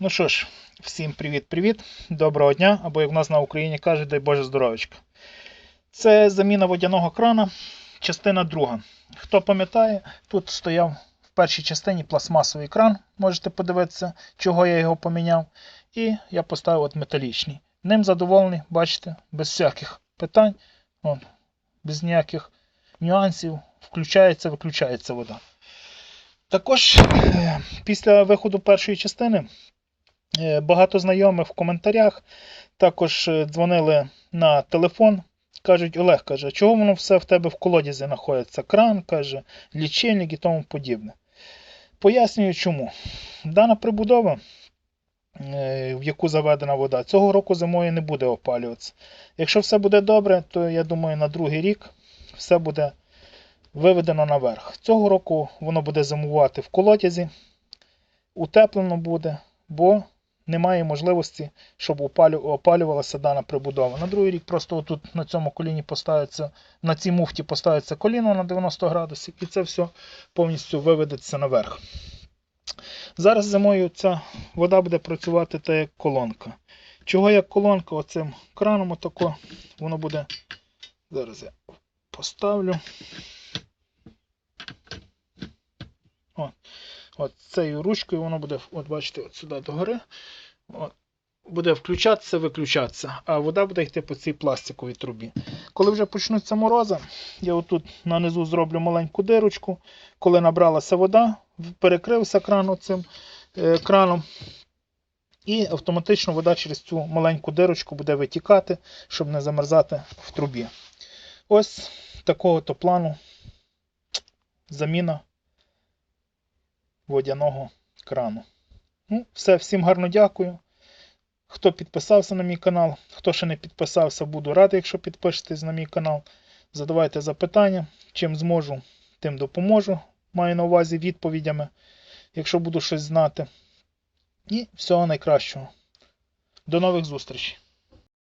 Ну що ж, всім привіт-привіт, доброго дня, або як в нас на Україні кажуть, дай Боже здоров'ячка. Це заміна водяного крана, частина друга. Хто пам'ятає, тут стояв в першій частині пластмасовий кран, можете подивитися, чого я його поміняв. І я поставив от металічний. Ним задоволений, бачите, без всяких питань, от, без ніяких нюансів. Включається, виключається вода. Також е, після виходу першої частини Багато знайомих в коментарях також е, дзвонили на телефон. Кажуть, Олег каже, чого воно все в тебе в колодязі знаходиться? Кран, каже, лічильник і тому подібне. Пояснюю чому. Дана прибудова, е, в яку заведена вода, цього року зимою не буде опалюватися. Якщо все буде добре, то я думаю, на другий рік все буде виведено наверх. Цього року воно буде зимувати в колодязі, утеплено буде, бо немає можливості, щоб опалювалася дана прибудова. На другий рік просто отут на цьому коліні поставиться, на цій муфті поставиться коліно на 90 градусів, і це все повністю виведеться наверх. Зараз зимою ця вода буде працювати так як колонка. Чого як колонка? Оцим краном отако, воно буде. Зараз я поставлю. От, от цією ручкою воно буде, от бачите, от сюди догори. От, буде включатися, виключатися, а вода буде йти по цій пластиковій трубі. Коли вже почнуться морози, я отут нанизу зроблю маленьку дирочку. Коли набралася вода, перекрився кран цим е, краном. І автоматично вода через цю маленьку дирочку буде витікати, щоб не замерзати в трубі. Ось такого то плану заміна водяного крану. Ну, все, всім гарно дякую. Хто підписався на мій канал, хто ще не підписався, буду радий, якщо підпишетесь на мій канал. Задавайте запитання. Чим зможу, тим допоможу. Маю на увазі відповідями, якщо буду щось знати. І всього найкращого. До нових зустрічей!